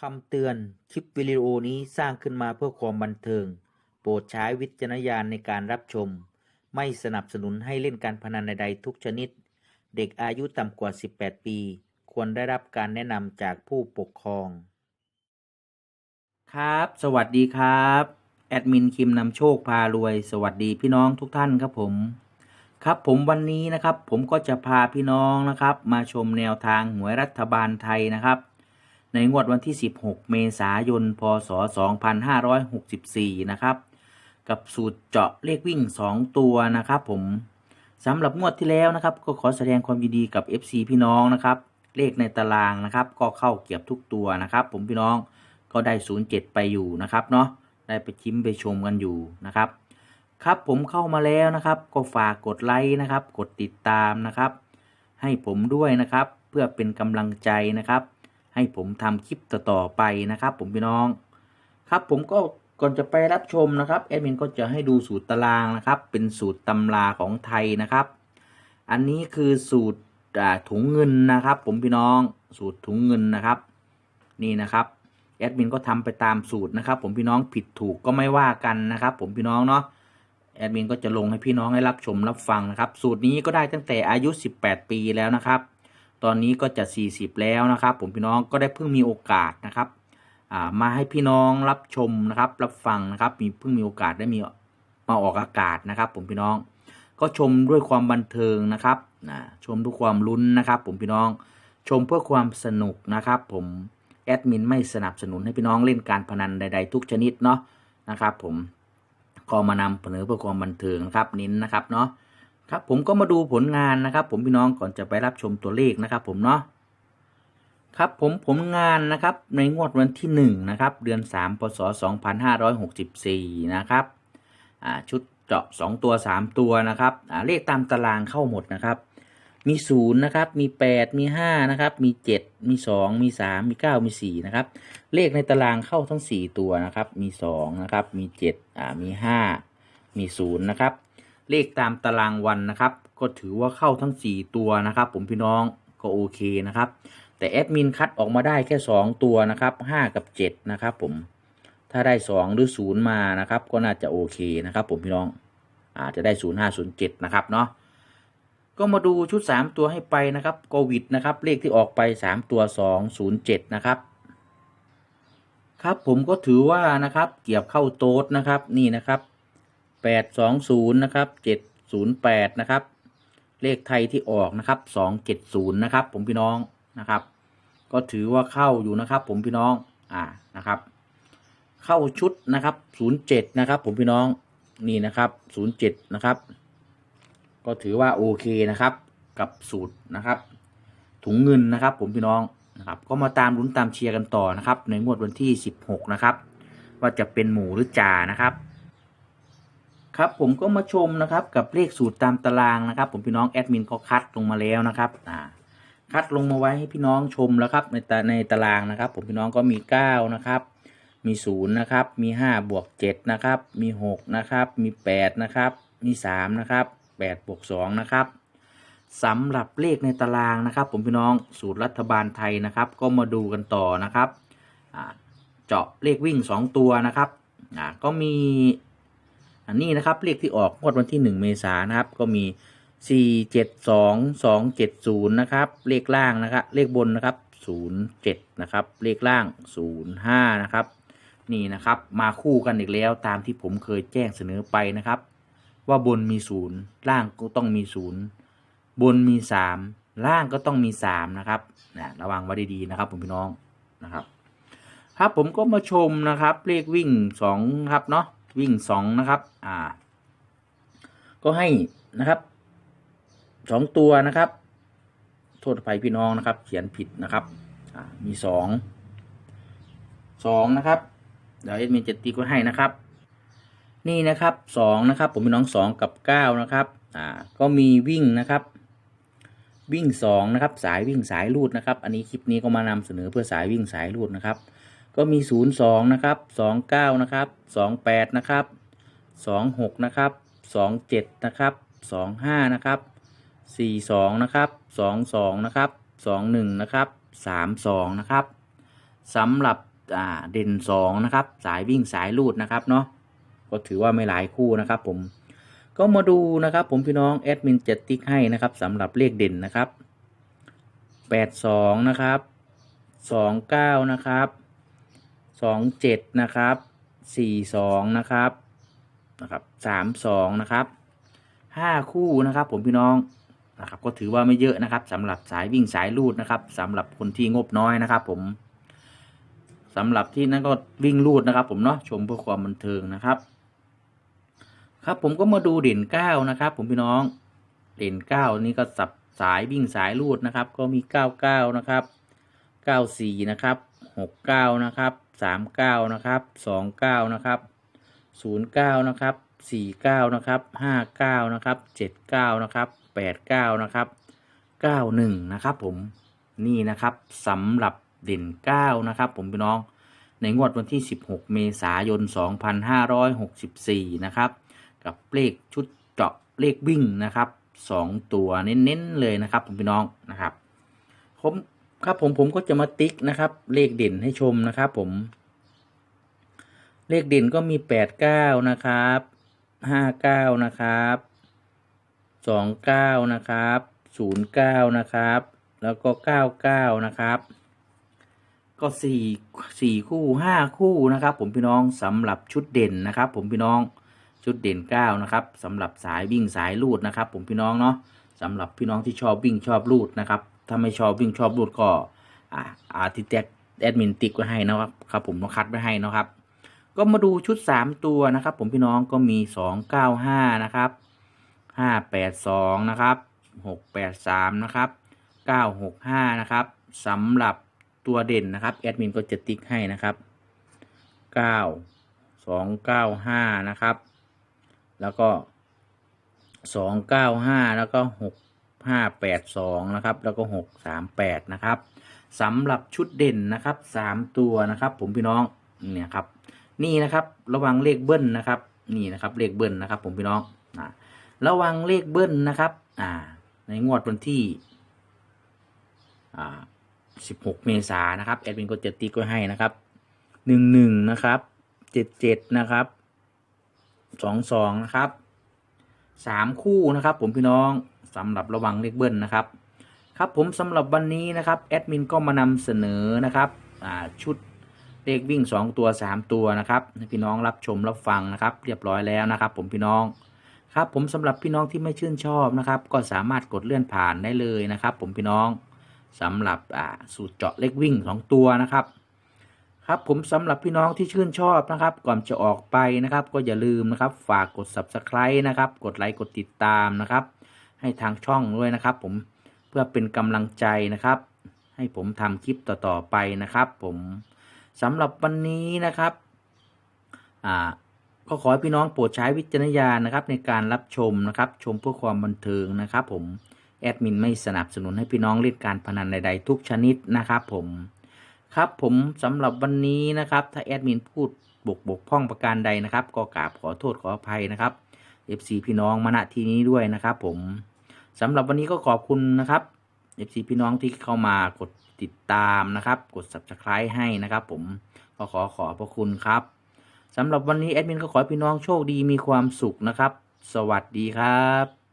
คำเตือน คลิปวิดีโอนี้สร้างขึ้นมาเพื่อความบันเทิง โปรดใช้วิจารณญาณในการรับชม ไม่สนับสนุนให้เล่นการพนันใดๆทุกชนิด เด็กอายุต่ำกว่า 18 ปี ควรได้รับการแนะนำจากผู้ปกครอง ครับ สวัสดีครับ แอดมินคิมนำโชคพารวย สวัสดีพี่น้องทุกท่านครับผม ครับผมวันนี้นะครับ ผมก็จะพาพี่น้องนะครับ มาชมแนวทางหวยรัฐบาลไทยนะครับ ในงวดวันที่ 16 เมษายน พศ 2564 นะครับ กับสูตรเจาะเลขวิ่ง 2 ตัวนะครับผมสำหรับงวดที่แล้วนะครับ ก็ขอแสดงความยินดีกับ FC พี่น้องนะครับ เลขในตารางนะครับ ก็เข้าเกียบทุกตัวนะครับ ผมพี่น้องก็ได้ 07 ไปอยู่นะครับเนาะได้ไปชิมไปชมกันอยู่นะครับ ครับผมเข้ามาแล้วนะครับ ก็ฝากกดไลค์นะครับ กดติดตามนะครับ ให้ผมด้วยนะครับ เพื่อเป็นกำลังใจนะครับ ให้ผมทำคลิปต่อๆไปนะครับ ผมพี่น้อง ครับผมก็ก่อนจะไปรับชมนะครับแอดมินก็จะให้ดูสูตรตารางนะครับ เป็นสูตรตำราของไทยนะครับ อันนี้คือสูตรถุงเงินนะครับ ผมพี่น้องสูตรถุงเงินนะครับ นี่นะครับแอดมินก็ทำไปตามสูตรนะครับ ผมพี่น้องผิดถูกก็ไม่ว่ากันนะครับ ผมพี่น้องเนาะแอดมินก็จะลงให้พี่น้องให้รับชมรับฟังนะครับ สูตรนี้ก็ได้ตั้งแต่อายุ 18 ปีแล้วนะครับ ตอนนี้ก็จะ 40 แล้วนะครับ ผมพี่น้องก็ได้เพิ่งมีโอกาสนะครับมาให้พี่น้องรับชมนะครับ รับฟังนะครับ มีเพิ่งมีโอกาสได้มีมาออกอากาศนะครับ ผมพี่น้อง ก็ชมด้วยความบันเทิงนะครับนะชมด้วยความลุ้นนะครับ ผมพี่น้องชมเพื่อความสนุกนะครับ ผมแอดมินไม่สนับสนุนให้พี่น้องเล่นการพนันใด ๆ ทุกชนิดเนาะนะครับ ผมก็มานำเสนอเพื่อความบันเทิงนะครับเน้นนะครับเนาะ ครับผมก็มาดูผลงานนะครับผมพี่น้องก่อนจะไปรับชมตัวเลขนะครับผมเนาะครับผมผลงานนะครับในงวดวันที่1นะครับเดือน 3 พศ 2564 นะครับอ่าชุดเจาะ 2 ตัว 3 ตัวนะครับเลขตามตารางเข้าหมดนะครับ มี0นะครับมี 8 มี 5 นะครับ มี 7 มี 2 มี 3 มี 9 มี 4 นะครับ เลขในตารางเข้าทั้ง 4 ตัวนะครับ มี2นะครับมี7อ่ามี 5 มี0นะครับ เลขตามตารางวันนะครับ ก็ถือว่าเข้าทั้ง 4 ตัวนะครับ ผมพี่น้องก็โอเคนะครับ แต่แอดมินคัดออกมาได้แค่ 2 ตัวนะครับ 5 กับ 7 นะครับผมถ้าได้ 2 หรือ 0 มานะครับ ก็น่าจะโอเคนะครับผมพี่น้องอาจจะได้ 0 5 0 7 นะครับเนาะก็มาดูชุด 3 ตัวให้ไปนะครับโควิดนะครับเลขที่ออกไป 3 ตัว 2 0 7 นะครับครับผมก็ถือว่านะครับเกี่ยวเข้าโต๊ดนะครับนี่นะครับ แปดสองศูนย์นะครับเจ็ดศูนย์แปดนะครับ เลขไทยที่ออกนะครับสองเจ็ดศูนย์นะครับ ผมพี่น้องนะครับ ก็ถือว่าเข้าอยู่นะครับ ผมพี่น้องอ่านะครับ เข้าชุดนะครับศูนย์เจ็ดนะครับ ผมพี่น้องนี่นะครับศูนย์เจ็ดนะครับ ก็ถือว่าโอเคนะครับ กับสูตรนะครับ ถุงเงินนะครับ ผมพี่น้องนะครับ ก็มาตามลุ้นตามเชียร์กันต่อนะครับ ในงวดวันที่สิบหกนะครับ ว่าจะเป็นหมูหรือจ่านะครับ ครับผมก็มาชมนะครับกับเลขสูตรตามตารางนะครับ ผมพี่น้องแอดมินก็คัดลงมาแล้วนะครับอ่าคัดลงมาไว้ให้พี่น้องชมแล้วครับในตาในตารางนะครับ ผมพี่น้องก็มี9นะครับมี0นะครับมี5บวก7นะครับมี6นะครับมี8นะครับมี3นะครับ8บวก2นะครับสำหรับเลขในตารางนะครับ ผมพี่น้องสูตรรัฐบาลไทยนะครับ ก็มาดูกันต่อนะครับเจาะเลขวิ่ง 2 ตัวนะครับก็มี อันนี้นะครับเลขที่ออกงวดวันที่ 1 เมษายนนะครับ ก็มี 4 7 2 2 7 0 นะครับ เลขล่างนะครับเลขบนนะครับ 07 นะครับ เลขล่าง 05 นะครับ นี่นะครับมาคู่กันอีกแล้วตามที่ผมเคยแจ้งเสนอไปนะครับ ว่าบนมี 0 ล่างก็ต้องมี 0 บนมี 3 ล่างก็ต้องมี 3 นะครับนะระวังไว้ดีๆนะครับผมพี่น้องนะครับครับผมก็มาชมนะครับเลขวิ่ง2ครับเนาะ วิ่งสองนะครับ อ่า ก็ให้นะครับสองตัวนะครับ โทษภัยพี่น้องนะครับ เขียนผิดนะครับอ่ามีสองสองนะครับ เดี๋ยวเอ็ดมินจะตีก็ให้นะครับ นี่นะครับสองนะครับ ผมพี่น้องสองกับเก้านะครับอ่าก็มีวิ่งนะครับ วิ่งสองนะครับ สายวิ่งสายรูดนะครับ อันนี้คลิปนี้ก็มานำเสนอเพื่อสายวิ่งสายรูดนะครับ ก็มี 0 2 นะครับ 2 9 นะครับ 2 8 นะครับ 2 6 นะครับ 2 7 นะครับ 2 5 นะครับ 4 2 นะครับ 2 2 นะครับ 2 1 นะครับ 3 2 นะครับสำหรับเด่นสองนะครับ สายวิ่งสายลูดนะครับเนาะก็ถือว่าไม่หลายคู่นะครับผมก็มาดูนะครับผมพี่น้องแอดมินจะติ๊กให้นะครับสำหรับเลขเด่นนะครับแปดสองนะครับสองเก้านะครับ สองเจ็ดนะครับสี่สองนะครับนะครับสามสองนะครับห้าคู่นะครับผมพี่น้องนะครับก็ถือว่าไม่เยอะนะครับสำหรับสายวิ่งสายลูดนะครับสำหรับคนที่งบน้อยนะครับ ผมสำหรับที่นั่นก็วิ่งลูดนะครับ ผมเนาะชมเพื่อความบันเทิงนะครับ ครับผมก็มาดูเด่นเก้านะครับ ผมพี่น้องเด่นเก้านี่ก็สับสายวิ่งสายลูดนะครับ ก็มีเก้าเก้านะครับเก้าสี่นะครับหกเก้านะครับ สามเก้านะครับสองเก้านะครับศูนย์เก้านะครับสี่เก้านะครับห้าเก้านะครับเจ็ดเก้านะครับแปดเก้านะครับเก้าหนึ่งนะครับผมนี่นะครับสำหรับเด่นเก้านะครับผมพี่น้องในงวดวันที่ 16 เมษายน 2564 นะครับ กับเลขชุดเจาะเลขวิ่งนะครับสองตัวเน้นๆเลยนะครับผมพี่น้องนะครับผม ครับผมผมก็จะมาติ๊กนะครับ เลขเด่นให้ชมนะครับ ผม เลขเด่นก็มีแปดเก้านะครับห้าเก้านะครับสองเก้านะครับศูนย์เก้านะครับ แล้วก็เก้าเก้านะครับ ก็สี่สี่คู่ห้าคู่นะครับ ผมพี่น้องสำหรับชุดเด่นนะครับ ผมพี่น้องชุดเด่น9นะครับสำหรับสายวิ่งสายลูดนะครับ ผมพี่น้องเนาะสำหรับพี่น้องที่ชอบวิ่งชอบลูดนะครับ ถ้าไม่ชอบวิ่งชอบลูดก็อ่าอาทิตย์แแอดมินติ๊กไว้ให้นะครับครับ ผมต้องคัดไว้ให้นะครับ ก็มาดูชุด 3 ตัวนะครับ ผมพี่น้องก็มี 295 นะครับ 582 นะครับ 683 นะครับ 965 นะครับสำหรับตัวเด่นนะครับแอดมินก็จะติ๊กให้นะครับ 9 295 นะครับ แล้วก็สองเก้าห้าแล้วก็หก ห้าแปดสองนะครับ แล้วก็หกสามแปดนะครับสำหรับชุดเด่นนะครับสามตัวนะครับ ผมพี่น้องเนี่ยครับ นี่นะครับระวังเลขเบิ้ลนะครับ นี่นะครับเลขเบิ้ลนะครับ ผมพี่น้องอ่าระวังเลขเบิ้ลนะครับ อ่า ในงวดวันที่อ่าสิบหกเมษายนนะครับแอดมินก็จะติ๊กไว้ให้นะครับหนึ่งหนึ่งนะครับเจ็ดเจ็ดนะครับสองสองนะครับ สามคู่นะครับผมพี่น้องสำหรับระวังเลขเบิ้ลนะครับ ครับผมสำหรับวันนี้นะครับแอดมินก็มานำเสนอนะครับชุดเลขวิ่ง 2 ตัว 3 ตัวนะครับพี่น้องรับชมรับฟังนะครับ เรียบร้อยแล้วนะครับ ผมพี่น้องครับผมสำหรับพี่น้องที่ไม่ชื่นชอบนะครับ ก็สามารถกดเลื่อนผ่านได้เลยนะครับ ผมพี่น้องสำหรับสูตรเจาะเลขวิ่ง 2 ตัวนะครับ ครับผมสำหรับพี่น้องที่ชื่นชอบนะครับ ก่อนจะออกไปนะครับ ก็อย่าลืมนะครับ ฝากกด subscribe นะครับ กดไลค์กดติดตามนะครับ ให้ทางช่องด้วยนะครับ ผมเพื่อเป็นกำลังใจนะครับ ให้ผมทำคลิปต่อๆไปนะครับ ผมสำหรับวันนี้นะครับอ่าก็ขอให้พี่น้องโปรดใช้วิจารณญาณนะครับ ในการรับชมนะครับ ชมเพื่อความบันเทิงนะครับ ผมแอดมินไม่สนับสนุนให้พี่น้องเล่นการพนันใดๆทุกชนิดนะครับ ผม ครับผมสำหรับวันนี้นะครับ ถ้าแอดมินพูดบกบกพร่องประการใดนะครับ ก็กราบขอโทษขออภัยนะครับ FC พี่น้องมาณที่นี้ด้วยนะครับผมสำหรับวันนี้ก็ขอบคุณนะครับ FC พี่น้องที่เข้ามากดติดตามนะครับ กด subscribe ให้นะครับ ผมก็ขอขอบพระคุณครับสำหรับวันนี้แอดมินก็ขอให้พี่น้องโชคดีมีความสุขนะครับ สวัสดีครับ